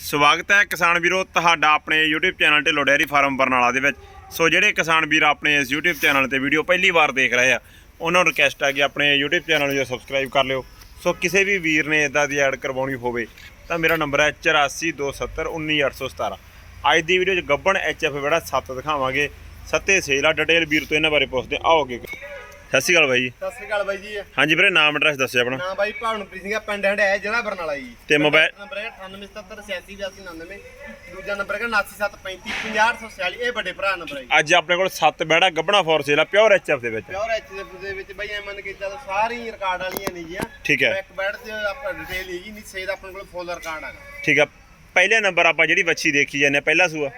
ਸਵਾਗਤ ਹੈ ਕਿਸਾਨ ਵੀਰੋ ਤੁਹਾਡਾ ਆਪਣੇ YouTube channel Dhillon dairy farm Barnala ਦੇ ਵਿੱਚ। ਸੋ ਜਿਹੜੇ ਕਿਸਾਨ ਵੀਰ ਆਪਣੇ ਇਸ YouTube ਚੈਨਲ ਤੇ ਵੀਡੀਓ ਪਹਿਲੀ ਵਾਰ ਦੇਖ ਰਹੇ ਆ, ਉਹਨਾਂ ਨੂੰ ਰਿਕਵੈਸਟ ਆ ਕਿ ਆਪਣੇ YouTube ਚੈਨਲ ਨੂੰ ਸਬਸਕ੍ਰਾਈਬ ਕਰ ਲਿਓ। ਸੋ ਕਿਸੇ ਵੀ ਵੀਰ ਨੇ ਇਦਾਂ ਦੀ ਐਡ ਕਰਵਾਉਣੀ ਹੋਵੇ, ਤਾਂ ਮੇਰਾ ਨੰਬਰ ਹੈ 8427191817 ਅੱਜ ਦੀ ਵੀਡੀਓ 'ਚ ਗੱਬਣ HF ਜਿਹੜਾ 7 ਦਿਖਾਵਾਂਗੇ। ਸੱਤੇ ਸੇਲ ਆ ਡਿਟੇਲ ਵੀਰ ਤੋਂ ਇਹਨਾਂ ਬਾਰੇ ਪੁੱਛਦੇ ਆਓਗੇ ਸਤਿ ਸ਼੍ਰੀ ਅਕਾਲ ਬਾਈ ਜੀ। ਸਤਿ ਸ੍ਰੀ ਅਕਾਲ ਬਾਈ ਜੀ। ਹਾਂਜੀ ਵੀਰੇ ਨਾਮ ਐਡਰੈਸ ਦੱਸਿਓ ਆਪਣਾ। ਨਾਮ ਬਾਈ ਭਾਵਨਪ੍ਰੀਤ ਸਿੰਘ ਆ ਪਿੰਡ ਹੰਡਿਆ ਜ਼ਿਲ੍ਹਾ ਬਰਨਾਲਾ ਜੀ। ਤੇ ਮੋਬਾਈਲ- ਨੰਬਰ ਹੈ 9877868299 ਦੂਜਾ ਨੰਬਰ ਹੈ 9735500846 ਇਹ ਵੱਡੇ ਭਰਾ ਨੰਬਰ ਹੈ ਜੀ। ਅੱਜ ਆਪਣੇ ਕੋਲ 7 ਬੈੜਾ ਗੱਬਣਾ ਫੋਰ ਸੇਲ ਆ ਪਿਓਰ HF ਦੇ ਵਿੱਚ। ਪਿਓਰ ਐਚ ਦੇ ਵਿੱਚ ਬਾਈ ਐ ਮੰਨ ਕੇ ਚੱਲ ਸਾਰੀ ਰਿਕਾਰਡ ਵਾਲੀਆਂ ਨਹੀਂ ਜੀਆਂ ਠੀਕ ਹੈ। ਇੱਕ ਬੈਡ ਤੇ ਆਪਾਂ ਡਿਟੇਲ ਹੈਗੀ ਨਹੀਂ ਸੇ ਦਾ ਆਪਣੇ ਕੋਲ ਫੁੱਲ ਰਿਕਾਰਡ ਹੈਗਾ। ਠੀਕ ਆ। ਪਹਿਲੇ ਨੰਬਰ ਆਪਾਂ ਜਿਹੜੀ ਵੱਛੀ ਦੇਖੀ ਜਾਂਦੇ ਹਾਂ, ਪਹਿਲਾ ਸੂਆ।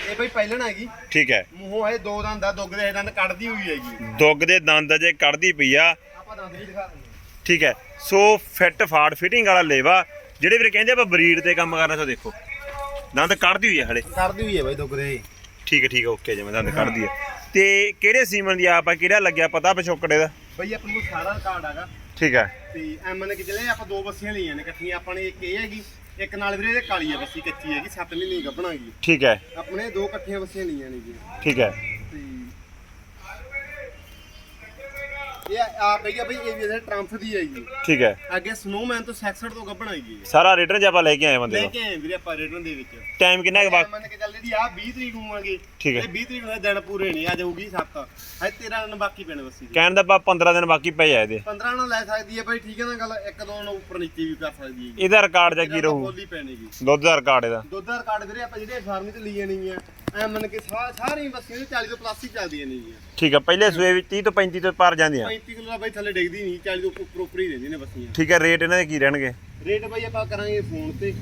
ਇਹ ਬਾਈ ਪਹਿਲਣ ਹੈਗੀ। ਠੀਕ ਹੈ। ਮੂੰਹੋਂ ਇਹ ਦੋ ਦੰਦ ਦਾ ਦੁੱਗ ਦੇ ਦੰਦ ਕੱਢਦੀ ਹੋਈ ਹੈਗੀ। ਦੁੱਗ ਦੇ ਦੰਦ ਜੇ ਕੱਢਦੀ ਪਈ ਆ। ਆਪਾਂ ਦੰਦ ਵੀ ਦਿਖਾ ਦਿੰਦੇ ਠੀਕ ਹੈ। ਸੋ ਫਿੱਟ ਫਾੜ ਫਿਟਿੰਗ ਵਾਲਾ ਲੇਵਾ ਜਿਹੜੇ ਵੀਰ ਕਹਿੰਦੇ ਆਪਾਂ ਬਰੀਡ ਤੇ ਕੰਮ ਕਰਨਾ ਸੋ ਦੇਖੋ। ਦੰਦ ਕੱਢਦੀ ਹੋਈ ਹੈ ਹਲੇ। ਕੱਢਦੀ ਹੋਈ ਹੈ ਬਾਈ ਦੁੱਗ ਦੇ। ਠੀਕ ਹੈ ਠੀਕ ਹੈ ਓਕੇ ਜਿਵੇਂ ਦੰਦ ਕੱਢਦੀ ਹੈ ਤੇ ਕਿਹੜੇ ਸੀਮਨ ਦੀ ਆਪ ਆ ਕਿਹੜਾ ਲੱਗਿਆ ਪਤਾ ਪਿਛੋਕੜੇ ਦਾ? ਬਾਈ ਆਪਣੇ ਕੋਲ ਸਾਰਾ ਰਿਕਾਰਡ ਹੈਗਾ। ਠੀਕ ਹੈ। ਤੇ ਐ ਮੰਨ ਕੇ ਚੱਲੇ ਆਪਾਂ ਦੋ ਬੱਸੀਆਂ ਲਈਆਂ ਨੇ ਇਕੱਠੀਆਂ ਆਪਾਂ ਨੇ ਇੱਕ ਇਹ ਹੈਗੀ ਇੱਕ ਨਾਲ ਵੀਰੇ ਇਹਦੇ ਕਾਲੀ ਆ ਬੱਸੀ ਕੱਚੀ ਹੈਗੀ 7 ਮਹੀਨੇ ਦੀ ਗੱਭਣਾਗੀ। ਠੀਕ ਹੈ। ਆਪਣੇ ਦੋ ਇਕੱਠੀਆਂ ਬੱਸੀਆਂ ਲਈਆਂ ਨੇ ਜੀ। ਠੀਕ ਹੈ ਤੇ ਇਹ ਆ ਪਈ ਆ ਬਈ ਇਹ ਵੀ ਇਹਦੇ ਟਰੰਫ ਦੀ ਹੈਗੀ ਠੀਕ ਹੈ। ਅੱਗੇ ਸਨੋਮੈਨ ਤੋਂ ਸੈਕਸਡ ਤੋਂ ਗੱਭਣ ਹੈਗੀ ਇਹ। ਸਾਰਾ ਰਿਟਰਨ ਜੇ ਆਪਾਂ ਲੈ ਕੇ ਆਏ ਬੰਦੇ ਲੈ ਕੇ ਆਏ ਵੀਰੇ ਆਪਾਂ ਰਿਟਰਨ ਦੇ ਵਿੱਚ। ਟਾਈਮ ਕਿੰਨਾ ਕੁ ਐ ਬਾਕੀ ਮੰਨ ਕੇ ਚੱਲ ਜਿਹੜੀ ਆ 20 ਤਰੀਕ ਨੂੰ ਆਗੇ ਠੀਕ ਹੈ। ਇਹ 20 ਤਰੀਕ ਨੂੰ ਇਹ ਦਿਨ ਪੂਰੇ ਨਹੀਂ ਅੱਜ ਹੋਊਗੀ 7 ਅੱਜ 13 ਦਿਨ ਬਾਕੀ ਪੈਣੇ ਬੱਸੀ ਕਹਿਣ ਦਾ ਆਪਾਂ 15 ਦਿਨ ਬਾਕੀ ਪਏ ਆ ਇਹਦੇ। 15 ਨਾਲ ਲੈ ਸਕਦੀ ਹੈ ਬਾਈ ਠੀਕ ਹੈ ਨਾ ਗੱਲ ਇੱਕ ਦੋ ਨੂੰ ਉੱਪਰ ਨੀਚੇ ਵੀ ਕਰ ਸਕਦੀ ਹੈ ਇਹਦਾ ਰਿਕਾਰਡ ਜਾਂ ਕੀ ਰਹੂ? ਬੋਲੀ ਦੁੱਧ ਦਾ ਰਿਕਾਰਡ ਇਹਦਾ। ਦੁੱਧ ਦਾ ਰਿਕਾਰਡ ਵੀਰੇ ਆਪਾਂ ਜਿਹੜੇ ਫਾਰਮੀ ਤੇ ਲਈਆਂ ਨੇਗੀਆਂ ਐ ਮੰਨ ਕੇ ਸਾ- ਸਾਰੀਆਂ ਬੱਸੀਆਂ ਦੇ 40 ਤੋਂ ਪਲੱਸ ਹੀ ਚੱਲਦੀਆਂ ਨੇਗੀਆਂ ਠੀਕ ਹੈ ਪਹਿਲੇ ਸੂਏ ਵਿੱਚ 30 ਤੋਂ 35 ਤੋਂ ਪਾਰ ਜਾਂਦੀਆਂ। 35 ਕਿਲੋ ਦਾ ਬਾਈ ਥੱਲੇ ਡਿੱਗਦੀ ਨਹੀਂ 40 ਤੋਂ ਉੱਪਰ ਉੱਪਰ ਹੀ ਰਹਿੰਦੀਆਂ ਨੇ ਬੱਸੀਆਂ। ਠੀਕ ਹੈ ਰੇਟ ਇਹਨਾਂ ਦੇ ਕੀ ਰਹਿਣਗੇ? ਰੇਟ ਬਾਈ ਆਪਾਂ ਕਰਾਂਗੇ ਫੋਨ ਤੇ।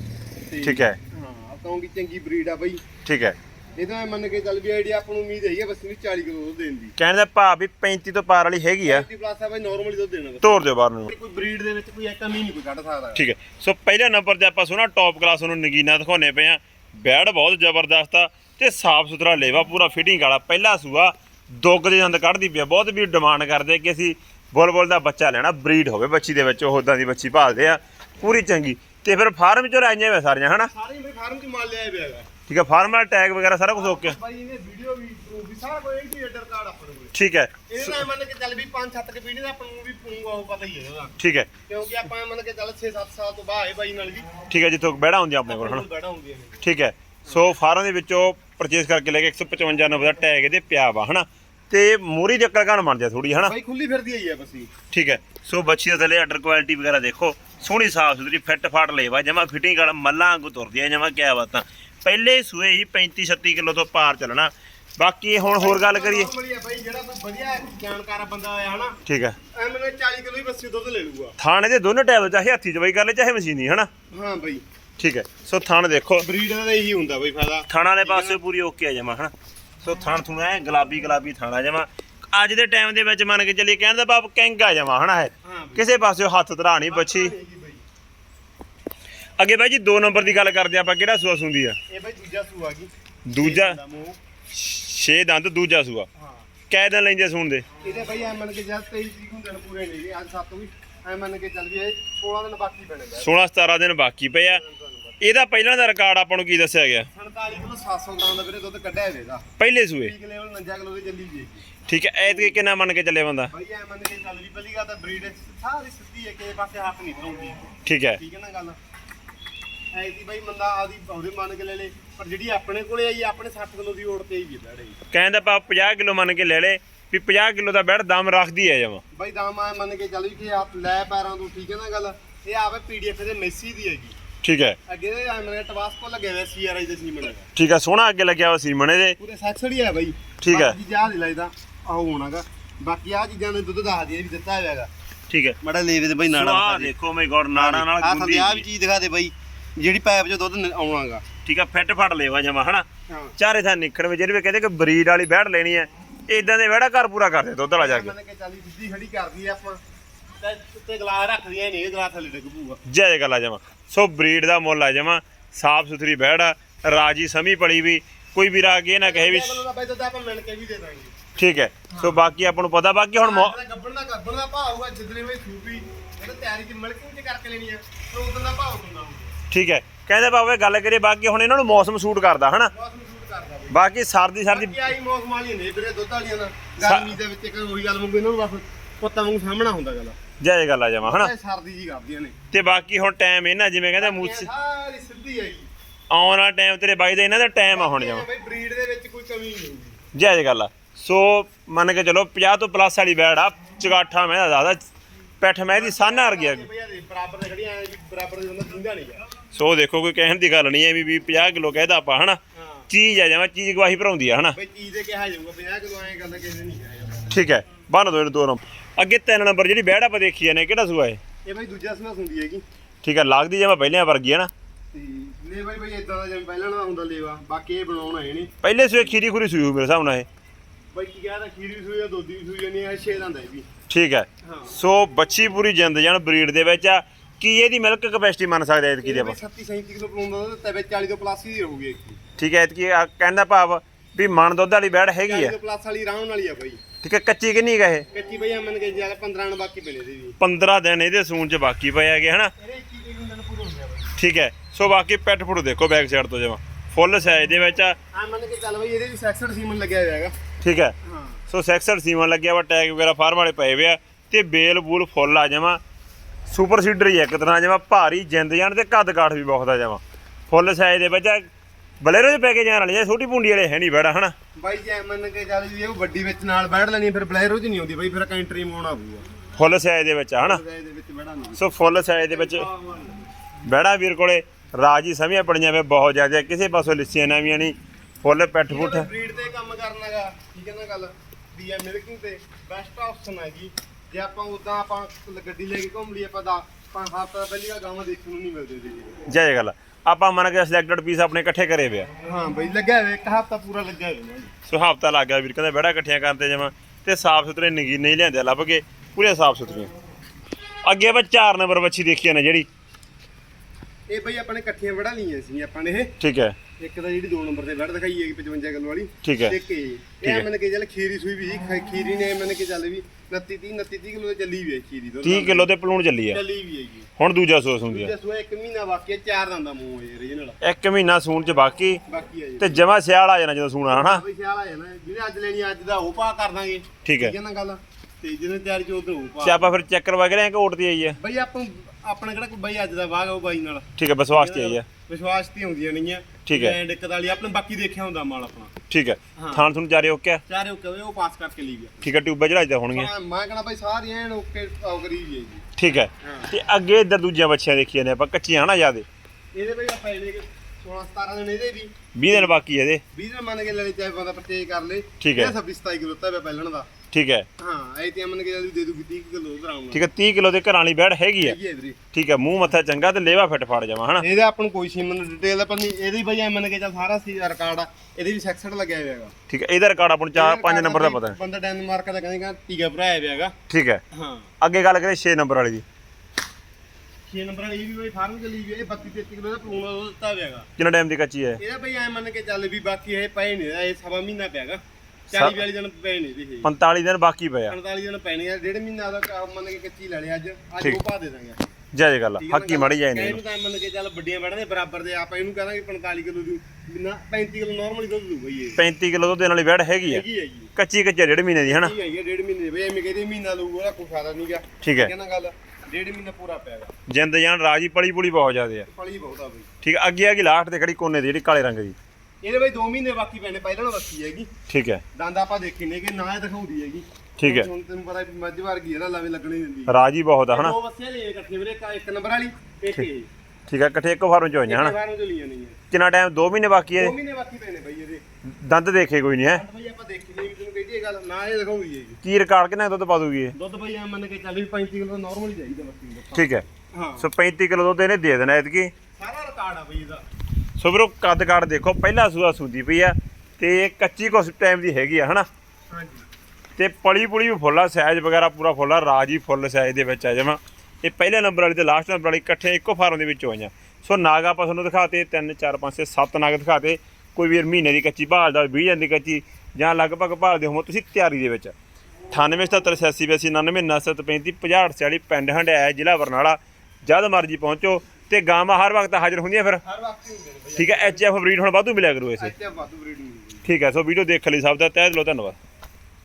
ਤੇ ਠੀਕ ਹੈ ਹਾਂ ਕਹੂੰਗੀ ਚੰਗੀ ਬਰੀਡ ਆ ਬਾਈ। ਠੀਕ ਹੈ ਇਹਦਾ ਐਂ ਮੰਨ ਕੇ ਚੱਲ ਵੀ ਆਈਡੀਆ ਆਪਾਂ ਨੂੰ ਉਮੀਦ ਹੈਗੀ ਆ ਬੱਸੀ ਨੂੰ 40 ਕਿਲੋ ਦੁੱਧ ਦੇਣ ਦੀ। ਕਹਿਣ ਦਾ ਭਾਅ ਵੀ 35 ਤੋਂ ਪਾਰ ਵਾਲੀ ਹੈਗੀ ਆ। 30 ਪਲੱਸ ਆ ਬਾਈ ਨਾਰਮਲੀ ਦੁੱਧ ਦੇਣਾ ਬਸ। ਤੋਰ ਦਿਓ ਬਾਹਰ ਨੂੰ। ਕੋਈ ਬਰੀਡ ਦੇ ਵਿੱਚ ਕੋਈ ਐ ਕਮੀ ਨਹੀਂ ਕੋਈ ਕੱਢ ਸਕਦਾ। ਠੀਕ ਹੈ ਸੋ ਪਹਿਲੇ ਨੰਬਰ ਤੇ ਆਪਾਂ ਸੋਨਾ ਟੌਪ ਕਲਾਸ ਨੂੰ ਨਗੀਨਾ ਦਿਖਾਉਨੇ ਪਏ ਆ। ਬੈੜ ਬਹੁਤ ਜ਼ਬਰਦਸਤ ਆ। ਤੇ ਸਾਫ਼ ਸੁਥਰਾ ਲੇਵਾ ਪੂਰਾ ਫਿਟਿੰਗ ਵਾਲਾ। ਪਹਿਲਾ ਸੂਆ ਦੁੱਗ ਦੇ ਦੰਦ ਕੱਢਦੀ ਪਈ ਆ। ਬਹੁਤ ਵੀ ਡਿਮਾਂਡ ਕਰਦੇ ਕਿ ਅਸੀਂ ਬੁਲਬੁਲ ਦਾ ਬੱਚਾ ਲੈਣਾ ਬਰੀਡ ਹੋਵੇ ਬੱਚੀ ਦੇ ਵਿੱਚ ਉਹ ਉਦਾਂ ਦੀ ਬੱਚੀ ਭਾਲਦੇ ਆ ਪੂਰੀ ਚੰਗੀ। ਤੇ ਫਿਰ ਫਾਰਮ ਚੋਂ ਆਈਆਂ ਵੇ ਸਾਰੀਆਂ ਹਨਾ? ਸਾਰੇ ਮੇਰੇ ਫਾਰਮ 'ਚ ਮਾਲ ਲਿਆਇਆ ਪਿਆ ਹੈਗਾ। ਠੀਕ ਹੈ ਫਾਰਮ ਵਾਲਾ ਟੈਗ ਵਗੈਰਾ ਸਾਰਾ ਕੁਝ ਓਕੇ ਬਾਈ ਇਹਨੇ ਵੀਡੀਓ ਵੀ proof ਵੀ ਸਾਰਾ ਕੋਈ ਇੱਕ ਰੇਡਰ ਕਾਰਡ ਆਪਾਂ ਨੂੰ ਠੀਕ ਹੈ ਇਹਦੇ ਨਾਲ ਮੰਨ ਕੇ ਚੱਲ ਵੀ 5-7 ਕੇ ਪੀੜੀ ਦਾ ਆਪਾਂ ਨੂੰ ਵੀ ਪੂੰਗਾ ਉਹ ਪਤਾ ਹੀ ਹੈ ਉਹਦਾ ਠੀਕ ਹੈ ਕਿਉਂਕਿ ਆਪਾਂ ਮੰਨ ਕੇ ਚੱਲ 6-7 ਸਾਲ ਤੋਂ ਬਾਅਦ ਹੈ ਬਾਈ ਨਾਲ ਵੀ। ਠੀਕ ਹੈ ਜਿੱਥੋਂ ਬੈੜਾ ਹੁੰਦੀ ਆਪਣੇ ਕੋਲ ਹਨਾ? ਬੜਾ ਹੁੰਦੀਆਂ ਨੇ। ਠੀਕ ਹੈ ਸੋ ਫਾਰਮ ਦੇ ਵਿੱਚੋਂ ਪਰਚੇਸ ਕਰਕੇ ਲੈ ਕੇ 155 ਨੰਬਰ ਦਾ ਟੈਗ ਇਹਦੇ ਪਿਆ ਵਾ ਹਨਾ? ਤੇ ਮੂਰੀ ਚੱਕਰ ਘਣ ਬਣ ਜਾ ਥੋੜੀ ਹਨਾ? ਬਾਈ ਖੁੱਲੀ ਫਿਰਦੀ ਆਈ ਹੈ ਬਸੀ। ਠੀਕ ਹੈ। ਸੋ ਬੱਚੀ ਦਾ ਥੱਲੇ ਆਰਡਰ ਕੁਆਲਿਟੀ ਵਗੈਰਾ ਦੇਖੋ। ਸੋਹਣੀ ਸਾਫ਼ ਸੁਥਰੀ ਫਿੱਟ ਫਾਟ ਲੇਵਾ ਜਮਾ ਫਿਟਿੰਗ ਵਾਲਾ ਮੱਲਾਂ ਵਾਂਗੂ ਤੁਰਦੀ ਹੈ ਜਮਾ ਕਿਆ ਬਾਤਾਂ। ਪਹਿਲੇ ਸੂਏ ਹੀ 35 36 ਕਿਲੋ ਤੋਂ ਪਾਰ ਚੱਲਣਾ। ਬਾਕੀ ਹੁਣ ਹੋਰ ਗੱਲ ਕਰੀਏ। ਆ ਬਾਈ ਜਿਹੜਾ ਕੋਈ ਵਧੀਆ ਜਾਣਕਾਰ ਬੰਦਾ ਆਇਆ ਹਨਾ? ਠੀਕ ਹੈ। ਐ ਮੈਨੂੰ 40 ਕਿਲੋ ਹੀ ਬੱਸੀ ਦੁੱਧ ਲੈ ਲੂਗਾ ਥਾਣੇ ਦੇ ਦੋਨੋਂ ਟੈਬ ਚਾਹੇ ਹੱਥੀ ਚਵਾਈ ਕਰ ਲੈ ਚਾਹੇ ਮਸ਼ੀਨੀ ਹਨਾ? ਹਾਂ ਬਾਈ। ਠੀਕ ਹੈ। ਸੋ ਥਾਣ ਦੇਖੋ। ਬਰੀਡ ਦਾ ਇਹੀ ਹੁੰਦਾ ਬਾਈ ਫਾਇਦਾ। ਥਾਣਾ ਵਾਲੇ ਪਾਸੇ ਪੂਰੀ ਓਕੇ ਆ ਜਮਾ ਹਨਾ? ਸੋ ਥਾਣ ਥੁਣਾ ਹੈ ਗੁਲਾਬੀ ਗੁਲਾਬੀ ਥਾਣਾ ਜਮਾ। ਅੱਜ ਦੇ ਟਾਈਮ ਦੇ ਵਿੱਚ ਮੰਨ ਕੇ ਚੱਲੀ ਕਹਿਣ ਦਾ ਬਾਪ ਕੈਂਗਾ ਜਮਾ ਹਨਾ ਹੈ ਕਿਸੇ ਪਾਸੇ ਹੱਥ ਧਰਾ ਨਹੀਂ ਬੱਚੀ। ਅੱਗੇ ਬਾਈ ਜੀ 2 ਨੰਬਰ ਦੀ ਗੱਲ ਕਰਦੇ ਆਪਾਂ ਕਿਹੜਾ ਸੂਆ ਸੁੰਦੀ ਆ? ਇਹ ਬਾਈ ਦੂਜਾ ਸੂਆ ਗਈ ਦੂਜਾ? 6 ਦੰਦ ਦੂਜਾ ਸੂਆ। ਹਾਂ। ਕੈ ਦਿਨ ਲੈਂਦੇ ਸੂਣ ਦੇ? ਇਹਦੇ ਬਾਈ ਐ ਮੰਨ ਕੇ ਜਦ 23 ਤਰੀਕ ਨੂੰ ਦਿਨ ਪੂਰੇ ਨਹੀਂ ਗਏ ਅੱਜ 7 ਵੀ। ਐ ਮੰਨ ਕੇ ਚੱਲ ਵੀ ਇਹ 16 ਦਿਨ ਬਾਕੀ ਪੈਣੇ ਬੈ 16 17 ਦਿਨ ਬਾਕੀ ਪਏ ਆ। ਇਹਦਾ ਪਹਿਲਾਂ ਦਾ ਰਿਕਾਰਡ ਆਪਾਂ ਨੂੰ ਕੀ ਦੱਸਿਆ ਗਿਆ? 47 ਕਿਲੋ 700 ਗ੍ਰਾਮ ਦਾ ਵੀਰੇ ਦੁੱਧ ਕੱਢਿਆ ਹੋਵੇਗਾ ਪਹਿਲੇ ਸੂਏ? ਪੀਕ ਲੈਵਲ 49 ਕਿਲੋ ਦੀ ਚੱਲੀ ਜੀ। ਠੀਕ ਹੈ ਐਤਕੀ ਕਿੰਨਾ ਮੰਨ ਕੇ ਚੱਲੇ ਬੰਦਾ? ਬਾਈ ਐ ਮੰਨ ਕੇ ਚੱਲ ਵੀ ਪਹਿਲੀ ਗੱਲ ਤਾਂ ਬਰੀਡ ਸਾਰੀ ਸਿੱਧੀ ਹੈ ਕਿਸੇ ਪਾਸੇ ਹੱਥ ਨਹੀਂ ਧਰਾਉਂਦੀ ਠੀਕ ਹੈ। ਠੀਕ ਹੈ ਨਾ ਗੱਲ? ਐ ਦੀ ਬਾਈ ਬੰਦਾ ਆਦੀ ਉਹਦੇ ਮੰਨ ਕੇ ਲੈ ਲੇ ਪਰ ਜਿਹੜੀ ਆਪਣੇ ਕੋਲੇ ਆਈ ਆਪਣੇ 60 ਕਿਲੋ ਦੀ ਓੜ ਤੇ ਹੀ ਕਹਿੰਦਾ 50 ਕਿਲੋ ਮੰਨ ਕੇ ਲੈ ਲੇ ਵੀ 50 ਕਿਲੋ ਦਾ ਬੈੜ ਦਮ ਰੱਖਦੀ ਹੈ ਜਮਾ। ਬਾਈ ਦਾਮ ਆ ਮੰਨ ਕੇ ਚੱਲ ਵੀ ਕਿ ਆਪ ਲੈ ਪੈਰਾਂ ਤੋਂ ਠੀਕ ਹੈ ਨਾ ਗੱਲ? ਇਹ ਆਵੇ ਪੀਡੀਐਫ ਦੇ ਮੈਸੀ ਦੀ ਹੈਗੀ। ਠੀਕ ਹੈ। ਅੱਗੇ ਦੇ ਆ ਮੇਰੇ ਟਵਾਸਕੋ ਲੱਗੇ ਹੋਏ ਸੀਆਰਆਈ ਦੇ ਸੀਮਨ ਹੈਗਾ ਠੀਕ ਹੈ ਸੋਹਣਾ ਅੱਗੇ ਲੱਗਿਆ ਵਾ ਸੀਮਣੇ ਦੇ। ਪੂਰੇ ਸੈਕਸੜੀ ਹੈ ਬਾਈ। ਠੀਕ ਹੈ। ਬਾਕੀ ਜਾ ਨਹੀਂ ਲੱਗਦਾ ਆਹ ਹੋਣਾਗਾ। ਬਾਕੀ ਆ ਚੀਜ਼ਾਂ ਨੇ ਦੁੱਧ ਦੱਸ ਦੀ ਵੀ ਦਿੱਤਾ ਹੋਇਆਗਾ ਠੀਕ ਹੈ। ਮੜਾ ਲੇਵੇ ਦੇ ਬਾਈ ਸਵਾਹ ਦੇਖੋ ਮੇ ਗੋੜ ਨਾੜਾ ਨਾਲ ਆ ਗੁੰਦੀ ਆ ਵੀ ਚੀਜ਼ ਦਿਖਾ ਦੇ ਬਾਈ ਜਿਹੜੀ ਪਾਈਪ 'ਚ ਦੁੱਧ ਆਉਣਾਗਾ। ਠੀਕ ਹੈ ਫਿੱਟ ਫੜ ਲੇਵਾ ਜਮਾ ਹਨਾ? ਚਾਰੇ ਥਾਂ ਨਿਕਣ ਵਿੱਚ ਜਿਹੜੇ ਵੀ ਕਹਿੰਦੇ ਕਿ ਬਰੀਡ ਵਾਲੀ ਬੈੜ ਲੈਣੀ ਹੈ ਇਦਾਂ ਦੇ ਬੈੜਾ ਘਰ ਪੂਰਾ ਕਰਦੇ ਦੁੱਧ ਵਾਲਾ ਜਾ ਕੇ। ਮੰਨ ਕੇ ਚੱਲੀ ਸਿੱਧੀ ਖੜੀ ਕਰਦੀ ਆ ਆਪਾਂ। ਤੇ ਉੱਤੇ ਗਲਾਸ ਰੱਖਦੀਆਂ ਨਹੀਂ ਇਹ ਗਲਾਸ ਥੱਲੇ ਡਿੱਗ ਪੂਗਾ ਜੈ ਗੱਲ ਜਮਾ। ਸੋ ਬਰੀਡ ਦਾ ਮੁੱਲ ਆ ਜਮਾ ਸਾਫ਼ ਸੁਥਰੀ ਬੈੜ ਆ ਰਾਜੀ ਸਮੀ ਪੜੀ ਵੀ ਕੋਈ ਵੀਰ ਆ ਕੇ ਨਾ ਕਹੇ ਵੀ ਦਾ ਬਾਈ ਦੁੱਧ ਆਪਾਂ ਮਿਲ ਕੇ ਵੀ ਦੇ ਦਾਂਗੇ। ਠੀਕ ਹੈ ਸੋ ਬਾਕੀ ਆਪਾਂ ਨੂੰ ਪਤਾ ਬਾਕੀ ਹੁਣ ਮੌ- ਜਿਹੜਾ ਗੱਬਣ ਦਾ ਗੱਬਣ ਦਾ ਭਾਅ ਹੋਊਗਾ ਜਿੱਦਣੇ ਹੋਈ ਸੂਪੀ ਇਹਨੇ ਤਿਆਰੀ ਚ ਮਿਲਕਿੰਗ ਚ ਕਰਕੇ ਲੈਣੀ ਆ ਫਿਰ ਉਦੋਂ ਦਾ ਭਾਅ ਹੁੰਦਾ ਠੀਕ ਹੈ ਕਹਿੰਦੇ ਬਾਬੇ ਗੱਲ ਕਰੀਏ ਬਾਕੀ ਹੁਣ ਇਹਨਾਂ ਨੂੰ ਮੌਸਮ ਸੂਟ ਕਰਦਾ ਹਨਾ? ਬਾਕੀ ਸਰਦੀ ਸਰਦੀ ਆਈ ਮੌਸਮ ਵਾਲੀ ਨੇ ਵੀਰੇ ਦੁੱਧ ਵਾਲੀਆਂ ਦਾ ਗਰਮੀ ਦੇ ਵਿੱਚ ਇੱਕ ਉਹੀ ਗੱਲ ਮੰਗੂ ਇਹਨਾਂ ਨੂੰ ਬਸ ਪੁੱਤਾਂ ਵਾਂਗੂ ਸਾਹਮਣਾ ਹੁੰਦਾ ਗੱਲ। ਜਾਏ ਗੱਲ ਆ ਜਾਵਾ ਹਨਾ? ਇਹ ਸਰਦੀ ਜੀ ਕਰਦੀਆਂ ਨੇ। ਤੇ ਬਾਕੀ ਹੁਣ ਟਾਈਮ ਇਹਨਾਂ ਜਿਵੇਂ ਕਹਿੰਦੇ ਮੂਸੇ ਸਾਰੀ ਸਿੱਧੀ ਹੈਗੀ ਆਉਣ ਵਾਲਾ ਟਾਈਮ ਤੇਰੇ ਬਾਈ ਦਾ ਇਹਨਾਂ ਦਾ ਟਾਈਮ ਆ ਹੁਣ ਜਾਵਾ। ਬਈ ਬਰੀਡ ਦੇ ਵਿੱਚ ਕੋਈ ਕਮੀ ਨਹੀਂ ਹੋਊਗੀ ਜਾਇਜ਼ ਗੱਲ ਆ। ਸੋ ਮੰਨ ਕੇ ਚਲੋ 50 ਤੋਂ ਪਲੱਸ ਵਾਲੀ ਬੈੜ ਆ ਚਗਾਠਾ ਮੈਂ ਦਾ ਪੈਠ ਮੈਂ ਦੀ ਸਾਨਾ ਵਰਗੀ ਆ। ਭਈਆ ਦੇ ਬਰਾਬਰ ਦੇ ਖੜੀਆਂ ਐ ਬਰਾਬਰ ਦੇ ਬੰਦਾ ਦਿੰਦਾ ਨਹੀਂ ਗਾ। ਸੋ ਦੇਖੋ ਕੋਈ ਕਹਿਣ ਦੀ ਗੱਲ ਨਹੀਂ ਐ ਵੀ 50 ਕਿਲੋ ਕਹਿਦਾ ਆਪਾਂ ਹਨਾ? ਹਾਂ। ਚੀਜ਼ ਆ ਜਾਵਾ ਚੀਜ਼ ਗਵਾਹੀ ਭਰਾਉਂਦੀ ਆ ਹਨਾ? ਬਈ ਚੀਜ਼ ਦੇ ਕਿਹਾ ਜਾਊਗਾ 50 ਕਿਲੋ ਐ ਗੱਲ ਕਿਸੇ ਨੇ ਨਹੀਂ ਕਿਹਾ। ਠੀਕ ਹੈ ਬੰਨ ਦੋ ਇਹਨੂੰ ਦੋ ਨੰਬਰ ਅੱਗੇ ਤਿੰਨ ਨੰਬਰ ਜਿਹੜੀ ਬੈੜ ਆਪਾਂ ਦੇਖੀ ਜਾਂਦੇ ਕਿਹੜਾ ਸੂਆ ਹੈ ਇਹ ਬਈ ਦੂਜਾ ਸਮਾ ਹੁੰਦੀ ਹੈਗੀ। ਠੀਕ ਹੈ ਲੱਗਦੀ ਜਿਵੇਂ ਪਹਿਲਿਆਂ ਵਰਗੀ ਹੈ ਨਾ। ਤੇ ਲੈ ਬਈ ਬਈ ਇਦਾਂ ਦਾ ਜਿਵੇਂ ਪਹਿਲਾਂ ਦਾ ਹੁੰਦਾ ਲੇਵਾ ਬਾਕੀ ਇਹ ਬਣਾਉਣਾ ਹੈ ਨਹੀਂ ਪਹਿਲੇ ਸੂਏ ਖੀਰੀ ਖੁਰੀ ਸੂਈ ਹੋਈ ਮੇਰੇ ਹਿਸਾਬ ਨਾਲ ਇਹ। ਬਈ ਕੀ ਕਹਦਾ ਖੀਰੀ ਸੂਈ ਦੁੱਧ ਵੀ ਸੂਈ ਜਾਨੀ ਆ ਛੇ ਦੰਦ ਹੈ ਵੀ। ਠੀਕ ਹੈ ਹਾਂ। ਸੋ ਬੱਚੀ ਪੂਰੀ ਜਿੰਦ ਜਾਨ ਬਰੀਡ ਦੇ ਵਿੱਚ ਆ। ਕੀ ਇਹਦੀ ਮਿਲਕ ਕਪੈਸਿਟੀ ਮੰਨ ਸਕਦੇ ਐ ਕੀ ਦੇ ਇਹ ਆਪਾਂ? ਬਈ 37 37 ਕਿਲੋ ਬਣਾਉਂਦਾ ਤੇ ਵਿੱਚ 40 ਤੋਂ ਪਲੱਸ ਹੀ ਹੋਊਗੀ ਇੱਕ ਠੀਕ ਹੈ ਐਤਕੀ ਆ ਕਹਿੰਦਾ ਭਾਵ ਵੀ ਮਨ ਦੁੱਧ ਵਾਲੀ ਬੈੜ ਹੈਗੀ 40 ਆ ਤੋਂ ਪਲੱਸ ਵਾਲੀ ਰਾਉਣ ਵਾਲੀ ਆ ਬਈ। ਠੀਕ ਹੈ ਕੱਚੀ ਕਿੰਨੀ ਗਾ ਇਹ ਕੱਚੀ ਬਈ ਮੰਨ ਕੇ ਚੱਲ 15 ਨੂੰ ਬਾਕੀ ਦੀ ਵੀ 15 ਦਿਨ ਇਹਦੇ ਸੂਣ ਚ ਬਾਕੀ ਪਏ ਹੈਗੇ ਹਨਾ? ਇਹਦੇ 21 ਦਿਨ ਪੂਰੇ ਹੋ ਗਿਆ ਬਈ। ਠੀਕ ਹੈ ਸੋ ਬਾਕੀ ਪੈਟ ਫੁੱਟ ਦੇਖੋ ਬੈਕ ਸਾਈਡ ਤੋਂ ਜਮਾ। ਫੁੱਲ ਸਾਈਜ਼ ਦੇ ਵਿੱਚ ਆ ਮੰਨ ਕੇ ਚੱਲ ਬਈ ਇਹਦੇ ਵੀ 66 ਸੀਮਨ ਲੱਗਿਆ ਹੋਇਆ ਹੈਗਾ। ਠੀਕ ਹੈ ਹਾਂ। ਸੋ ਸੈਕਸਰ ਸੀਮਨ ਲੱਗਿਆ ਵਾ ਟੈਗ ਵਗੈਰਾ ਫਾਰਮ ਵਾਲੇ ਪਏ ਵੇ ਆ ਤੇ ਬੇਲ ਬੂਲ ਫੁੱਲ ਆ ਜਾਵਾਂ ਸੁਪਰ ਸੀਡਰ ਹੀ ਇੱਕ ਤਰ੍ਹਾਂ ਜਾਵਾਂ ਭਾਰੀ ਜਿੰਦ ਜਾਣ ਤੇ ਕੱਦ ਕਾਠ ਵੀ ਬਹੁਤ ਆ ਜਾਵਾਂ ਫੁੱਲ ਸਾਈਜ਼ ਦੇ ਵਿੱਚ ਆ। ਬਲੇਰੋ ਚ ਪੈ ਕੇ ਜਾਣ ਵਾਲੀ ਆ ਛੋਟੀ ਪੁੰਡੀ ਵਾਲੇ ਹੈ ਨਹੀਂ ਬੜਾ ਹਨਾ? ਬਾਈ ਜੇ ਮੰਨ ਕੇ ਚੱਲ ਵੀ ਇਹ ਵੱਡੀ ਵਿੱਚ ਨਾਲ ਬੈਠ ਲੈਣੀ ਫਿਰ ਬਲੈਰੋ ਚ ਨਹੀਂ ਆਉਂਦੀ ਬਈ ਫਿਰ ਕੰਟਰੀ ਮੋਣਾ ਪਊਗਾ ਫੁੱਲ ਸਾਈਜ਼ ਦੇ ਵਿੱਚ ਆ ਹਨਾ? ਇਹਦੇ ਵਿੱਚ ਬੜਾ ਨਹੀਂ। ਸੋ ਫੁੱਲ ਸਾਈਜ਼ ਦੇ ਵਿੱਚ ਬਹਿੜਾ ਵੀਰ ਕੋਲੇ ਰਾਜੀ ਸਮੀਆਂ ਪੜੀਆਂ ਵੇ ਬਹੁਤ ਜ਼ਿਆਦਾ ਕਿਸੇ ਪਾਸੋਂ ਲਿੱਸੀਆਂ ਨਾ ਵੀ ਨਹੀਂ ਫੁੱਲ ਪੈਠ ਪੁੱਠ। ਬਰੀਡ ਤੇ ਕੰਮ ਕਰਨਾਗਾ ਠੀਕ ਹੈ ਨਾ ਗੱਲ? ਵੀ ਇਹ ਮਿਲਕਿੰਗ ਤੇ ਬੈਸਟ ਆਪਸ਼ਨ ਹੈਗੀ। ਜੇ ਆਪਾਂ ਉਦਾਂ ਆਪਾਂ ਗੱਡੀ ਲੈ ਕੇ ਘੁੰਮ ਲਈ ਆਪਾਂ ਦਾ ਪੰਜ ਹਫ਼ਤਾ ਪਹਿਲੀ ਵਾਰ ਗਾਵਾਂ ਦੇਖਣ ਨੂੰ ਨਹੀਂ ਮਿਲਦੇ ਜੀ। ਜੈ ਗੱਲ ਆਪਾਂ ਮੰਨ ਕੇ ਸਿਲੈਕਟਡ ਪੀਸ ਆਪਣੇ ਇਕੱਠੇ ਕਰੇ ਵੇ ਆ। ਹਾਂ ਬਈ ਲੱਗਿਆ ਹੋਇਆ ਇੱਕ ਹਫ਼ਤਾ ਪੂਰਾ ਲੱਗਿਆ ਹੋਇਆ। ਸੋ ਹਫਤਾ ਲੱਗ ਗਿਆ ਵੀਰ ਕਹਿੰਦਾ ਬਹਿੜਾ ਇਕੱਠੀਆਂ ਕਰਨ ਤੇ ਜਮਾ ਤੇ ਸਾਫ਼ ਸੁਥਰੇ ਨਗੀਨੇ ਹੀ ਲਿਆਂਦੇ ਆ ਲੱਭ ਕੇ ਪੂਰੇ ਸਾਫ਼ ਸੁਥਰੀਆਂ ਅੱਗੇ ਆਪਾਂ 4 ਨੰਬਰ ਬੱਚੀ ਦੇਖੀ ਨੇ ਜਿਹੜੀ ਇਹ ਬਈ ਆਪਾਂ ਨੇ ਇਕੱਠੀਆਂ ਵੜਾ ਲਈਆਂ ਸੀ ਆਪਾਂ ਨੇ ਇਹ। ਠੀਕ ਹੈ। ਇੱਕ ਤਾਂ ਜਿਹੜੀ 2 ਨੰਬਰ ਤੇ ਵੜ ਦਿਖਾਈ ਹੈਗੀ 55 ਕਿਲੋ ਵਾਲੀ। ਠੀਕ ਹੈ। ਤੇ ਇੱਕ ਇਹ। ਹੈ। ਇਹ ਮੈਨੇ ਕਿ ਚੱਲ ਖੀਰੀ ਸੂਈ ਵੀ ਸੀ ਖੀਰੀ ਨੇ ਮੈਨੇ ਕਿ ਚੱਲ ਵੀ 29 30 29 30 ਕਿਲੋ ਤੇ ਚੱਲੀ ਵੀ ਹੈ ਖੀਰੀ ਦੁੱਧ 30 ਕਿਲੋ ਤੇ ਪਲੂਣ ਚੱਲੀ ਆ ਚੱਲੀ ਵੀ ਹੈਗੀ। ਹੁਣ ਦੂਜਾ ਸੋਸ ਹੁੰਦੀ ਆ ਦੂਜਾ ਸੂਆ ਇੱਕ ਮਹੀਨਾ ਬਾਕੀ ਹੈ ਚਾਰ ਦੰਦ ਦਾ ਮੂੰਹ ਹੈ ਰੀਜਨਲ ਇੱਕ ਮਹੀਨਾ ਸੂਣ ਚ ਬਾਕੀ ਬਾਕੀ ਹੈ ਜੀ। ਤੇ ਜਮਾ ਸਿਆਲ ਆ ਜਾਣਾ ਜਦੋਂ ਸੂਣਾ ਹਨਾ? ਬਈ ਖਿਆਲ ਆ ਜਾਣਾ। ਜਿਹਨੇ ਅੱਜ ਲੈਣੀ ਅੱਜ ਦਾ ਉਹ ਪਾ ਕਰ ਦਾਂਗੇ। ਠੀਕ ਹੈ। ਹੈ ਨਾ ਗੱਲ? ਤੇ ਜਿਹਨੇ ਤਿਆਰੀ ਚ ਉਧਰ ਉਹ ਤੇ ਪਾ। ਆਪਾਂ ਫਿਰ ਚੈੱਕ ਕਰਵਾ ਕੇ ਲਿਆ ਕਿ ਓਟ ਤੇ ਆਈ ਆ ਬਈ ਆਪਾਂ ਆਪਣਾ ਕਿਹੜਾ ਕੋਈ ਬਾਈ ਅੱਜ ਦਾ ਵਾਗ ਉਹ ਬਾਈ ਨਾਲ। ਠੀਕ ਹੈ ਵਿਸ਼ਵਾਸ ਤੇ ਆਈ ਆ। ਵਿਸ਼ਵਾਸ ਤੇ ਹੁੰਦੀਆਂ ਨਹੀਂ ਆ ਠੀਕ ਹੈ। ਐਂ ਦਿੱਕਤ ਵਾਲੀ ਆਪਣੇ ਬਾਕੀ ਦੇਖਿਆ ਹੁੰਦਾ ਮਾਲ ਆਪਣਾ। ਠੀਕ ਹੈ। ਹਾਂ। ਥਾਣ ਥੁਣ ਚਾਰੇ ਓਕੇ ਆ? ਚਾਰੇ ਉਹ ਕਵੇ? ਉਹ ਪਾਸ ਕਰਕੇ ਲਈ ਗਿਆ। ਠੀਕ ਹੈ ਟਿਊਬਾਂ ਚੜਾਈਦਾ ਹੋਣਗੀਆਂ। ਹਾਂ, ਮੈਂ ਕਹਣਾ ਬਾਈ ਸਾਰੀਆਂ ਐਨ ਓਕੇ ਆਉ ਕਰੀ ਵੀ ਹੈ ਜੀ। ਠੀਕ ਹੈ। ਹਾਂ। ਤੇ ਅੱਗੇ ਇੱਧਰ ਦੂਜੀਆਂ ਬੱਚੀਆਂ ਦੇਖੀਆਂ ਨੇ ਆਪਾਂ ਕੱਚੀਆਂ ਹਨਾ ਜਿਆਦੇ। ਇਹਦੇ ਬਈ ਆਪਾਂ ਇਹਦੇ 16 17 ਦਿਨ ਇਹਦੇ ਵੀ। 20 ਦਿਨ ਬਾਕੀ ਇਹਦੇ। 20 ਦਿਨ ਮੰਨ ਕੇ ਲੈ ਲੈ ਚਾਹੇ ਬੰਦਾ ਪਰਚੇਜ ਕਰ ਲੇ। ਠੀਕ ਹੈ। 26 27 ਕਿਲੋ ਤਾਂ ਪਹਿਲਣ ਦਾ। ਠੀਕ ਹੈ। ਹਾਂ ਇਹ ਤੇ ਮੰਨ ਕੇ ਵੀ ਦੇ ਦੂਗੀ 30 ਕਿਲੋ ਆਉਂਗਾ ਠੀਕ ਹੈ 30 ਕਿਲੋ ਦੇ ਘਰਾਂ ਵਾਲੀ ਬੈੜ ਹੈਗੀ ਹੈ ਵੀਰੇ। ਠੀਕ ਹੈ ਮੂੰਹ ਮੱਥਾ ਚੰਗਾ ਤੇ ਲੇਵਾ ਫਿੱਟ ਫੜ ਜਾਵਾਂ ਹਨਾ? ਇਹਦਾ ਆਪਾਂ ਨੂੰ ਕੋਈ ਸੀਮਨ ਡਿਟੇਲ ਪਰ ਨਹੀਂ ਇਹਦੀ ਬਈ ਐਂ ਮੰਨ ਕੇ ਚੱਲ ਸਾਰਾ ਸੀ ਰਿਕਾਰਡ ਆ ਇਹਦੇ ਵੀ ਸੈਕਸਡ ਲੱਗਿਆ ਹੋਇਆ ਹੈਗਾ। ਠੀਕ ਹੈ ਇਹਦਾ ਰਿਕਾਰਡ ਆਪਾਂ ਨੂੰ ਚਾਰ ਪੰਜ ਨੰਬਰ ਦਾ ਪਤਾ ਹੈ। ਬੰਦਾ ਡੈਨਮਾਰਕ ਦਾ ਕਹਿੰਦੇ ਟੀਕਾ ਭਰਾਇਆ ਹੋਇਆ ਹੈਗਾ। ਠੀਕ ਹੈ। ਹਾਂ। ਅੱਗੇ ਗੱਲ ਕਰੀਏ 6 ਨੰਬਰ ਵਾਲੀ ਦੀ। 6 ਨੰਬਰ ਵਾਲੀ ਵੀ ਬਈ ਫਾਰਮ ਚੱਲੀ ਵੀ ਇਹ 32 33 ਕਿਲੋ ਦਾ ਪਲੂਣ ਦਿੱਤਾ ਹੋਇਆ ਹੈਗਾ। ਕਿੰਨਾ ਟਾਈਮ ਦੀ ਕੱਚੀ ਹੈ? ਇਹਦਾ ਬਈ ਐ ਮੰਨ ਕੇ ਚੱਲ ਵੀ ਬਾਕੀ ਇਹ ਪਏ ਨੇ ਇਹ ਸਵਾ ਮਹੀਨਾ ਪਿਆ ਹੈਗਾ। 40 42 ਦਿਨ ਪਏ ਨੇ ਇਹਦੇ ਇਹ। 45 ਦਿਨ ਬਾਕੀ ਪਏ ਆ। 45 ਦਿਨ ਪੈਣੇ ਆ। ਡੇਢ ਮਹੀਨਾ ਦਾ ਕੰਮ ਮੰਨ ਕੇ ਕੱਚੀ ਲੈ ਲਿਆ ਅੱਜ। ਅੱਜ। ਉਹ ਪਾ ਦੇ ਦਾਂਗੇ। ਜੈ ਜੈ ਗੱਲ ਹੈ ਹੱਕੀ ਮੜੀ ਜਾਏ ਨੇ ਇਹਨੂੰ ਤਾਂ ਮੰਨ ਕੇ ਚੱਲ ਵੱਡੀਆਂ ਬੜਨੇ ਬਰਾਬਰ ਦੇ ਆਪਾਂ ਇਹਨੂੰ ਕਹਾਂਗੇ 45 ਕਿਲੋ ਦੀ ਨਾ 35 ਕਿਲੋ ਨਾਰਮਲੀ ਦੁੱਧ ਦੂ ਬਈ ਇਹ। 35 ਕਿਲੋ ਦੁੱਧ ਦੇਣ ਵਾਲੀ ਬੈੜ ਹੈਗੀ ਆ। ਕੱਚੀ ਕੱਚੀ ਡੇਢ ਮਹੀਨੇ ਦੀ ਹਨਾ? ਠੀਕ ਆ, ਡੇਢ ਮਹੀਨੇ ਬਈ ਐਵੇਂ ਕਹਿੰਦੇ ਮਹੀਨਾ ਲਊਗਾ ਉਹਦਾ ਕੋਈ ਫਾਇਦਾ ਨਹੀਂਗਾ ਠੀਕ ਹੈ। ਨਾ ਗੱਲ? ਡੇਢ ਮਹੀਨਾ ਪੂਰਾ ਪਿਆਗਾ ਜਿੰਦ ਜਾਨ ਰਾਜੀ ਪਲੀ ਪੁਲੀ ਬਹੁਤ ਜ਼ਿਆਦੇ ਆ। ਫਲੀ ਬਹੁਤ ਆ ਬਈ। ਠੀਕ ਹੈ ਅੱਗੇ ਆ ਗਈ ਲਾਸਟ ਤੇ ਖੜੀ ਕੋਨੇ ਦੀ ਜਿਹੜੀ ਕਾਲੇ ਰੰਗ ਦੀ। ਇਹਦੇ ਬਈ 2 ਮਹੀਨੇ ਬਾਕੀ ਪੈਣੇ ਪਹਿਲਾਂ ਨੂੰ ਬੱਕੀ ਹੈਗੀ। ਠੀਕ ਹੈ। ਦੰਦ ਆਪਾਂ ਦੇਖੇ ਨੇ ਕਿ ਨਾ ਇਹ ਦਿਖਾਉਂਦੀ ਹੈਗੀ। ਠੀਕ ਹੈ। ਹੁਣ ਤੈਨੂੰ ਪਤਾ ਮੱਝ ਵਰਗੀ ਹੈ ਨਾ ਲਵੇ ਲੱਗਣੀ ਦਿੰਦੀ। ਰਾਜੀ ਬਹੁਤ ਆ ਹਨਾ? ਦੋ ਬੱਸੇ ਲੈ ਇਕੱਠੇ ਵੀਰੇ ਇੱਕ- ਨੰਬਰ ਵਾਲੀ ਇੱਕ ਇਹ। ਠੀਕ ਹੈ ਇਕੱਠੇ ਇੱਕੋ ਫਾਰਮ ਚ ਹੋਈਆਂ ਹਨਾ? ਬਾਹਰੋਂ ਚ ਲਈਆਂ ਨਹੀਂ ਕਿੰਨਾ ਟਾਈਮ 2 ਮਹੀਨੇ ਬਾਕੀ ਹੈ? 2 ਮਹੀਨੇ ਬਾਕੀ ਪੈਣੇ ਬਈ ਇਹਦੇ। ਦੰਦ ਦੇਖੇ ਕੋਈ ਨਹੀਂ ਹੈ? ਬਈ ਆਪਾਂ ਦੇਖੀ ਨਹੀਂ ਤੈਨੂੰ ਕਹੀ ਇਹ ਗੱਲ ਨਾ ਇਹ ਦਿਖਾਉਂਦੀ ਹੈਗੀ। ਕੀ ਰਿਕਾਰਡ ਕਿੰਨਾ ਦੁੱਧ ਪਾ ਦੂਗੀ ਇਹ? ਦੁੱਧ ਬਈ ਆ ਮੰਨ ਕੇ ਚੱਲ ਵੀ 35 ਕਿਲੋ ਨਾਰਮਲ ਚਾਹੀਦਾ ਬੱਕੀ। ਨੂੰ ਠੀਕ ਹੈ। ਹਾਂ। ਸੋ 35 ਕਿਲੋ ਦੁੱਧ ਇਹਨੇ ਦੇ ਦੇਣਾ ਐਤਕੀ। ਸਾਰਾ ਰਿਕਾਰਡ ਆ ਬਈ ਇਹਦਾ। ਸੋ ਵੀਰੋ ਕੱਦ ਕਾੜ ਦੇਖੋ ਪਹਿਲਾ ਸੂਆ ਸੁੰਦੀ ਪਈ ਆ ਤੇ ਇਹ ਕੱਚੀ ਕੁਛ ਟਾਈਮ ਦੀ ਹੈਗੀ ਆ ਹਨਾ? ਹਾਂਜੀ। ਤੇ ਪਲੀ ਪੁਲੀ ਵੀ ਫੁੱਲਾ ਸਾਈਜ਼ ਵਗੈਰਾ ਪੂਰਾ ਫੁੱਲਾ ਰਾਜੀ ਫੁੱਲ ਸਾਈਜ਼ ਦੇ ਵਿੱਚ ਆ ਜਾਵਾਂ ਇਹ ਪਹਿਲੇ ਨੰਬਰ ਵਾਲੀ ਤੇ ਲਾਸਟ ਨੰਬਰ ਵਾਲੀ ਇਕੱਠੇ ਇੱਕੋ ਫਾਰਮ ਦੇ ਵਿੱਚ ਹੋਈਆਂ ਸੋ ਨਾਗ ਆਪਾਂ ਤੁਹਾਨੂੰ ਦਿਖਾਤੇ 3 4 5 6 7 ਨਾਗ ਦਿਖਾਤੇ। ਕੋਈ ਵੀਰ ਮਹੀਨੇ ਦੀ ਕੱਚੀ ਭਾਲਦਾ 20 ਦਿਨ ਦੀ ਕੱਚੀ ਜਾਂ ਲਗਭਗ ਭਾਲਦੇ ਹੋ ਤੁਸੀਂ ਤਿਆਰੀ ਦੇ ਵਿੱਚ। 98 77 86 82 99 97 35 50 40 ਪਿੰਡ ਹੰਡਿਆ ਜ਼ਿਲ੍ਹਾ ਬਰਨਾਲਾ। ਜਦ ਮਰਜ਼ੀ ਪਹੁੰਚੋ ਤੇ ਗਾਵਾਂ ਹਰ ਵਕਤ ਹਾਜ਼ਰ ਹੁੰਦੀਆਂ ਫਿਰ? ਹਰ ਵਕਤ ਹੀ ਹੁੰਦੇ ਨੇ ਠੀਕ ਹੈ ਐਚ ਐਫ ਬਰੀਡ ਹੁਣ ਵਾਧੂ ਮਿਲਿਆ ਕਰੂ ਇਸੇ ਇੱਥੇ ਵਾਧੂ ਬਰੀਡ ਹੁੰਦੀ ਠੀਕ ਹੈ ਸੋ ਵੀਡੀਓ ਦੇਖ ਲਈ ਸਭ ਦਾ ਤਹਿ ਦਿਲੋਂ ਧੰਨਵਾਦ।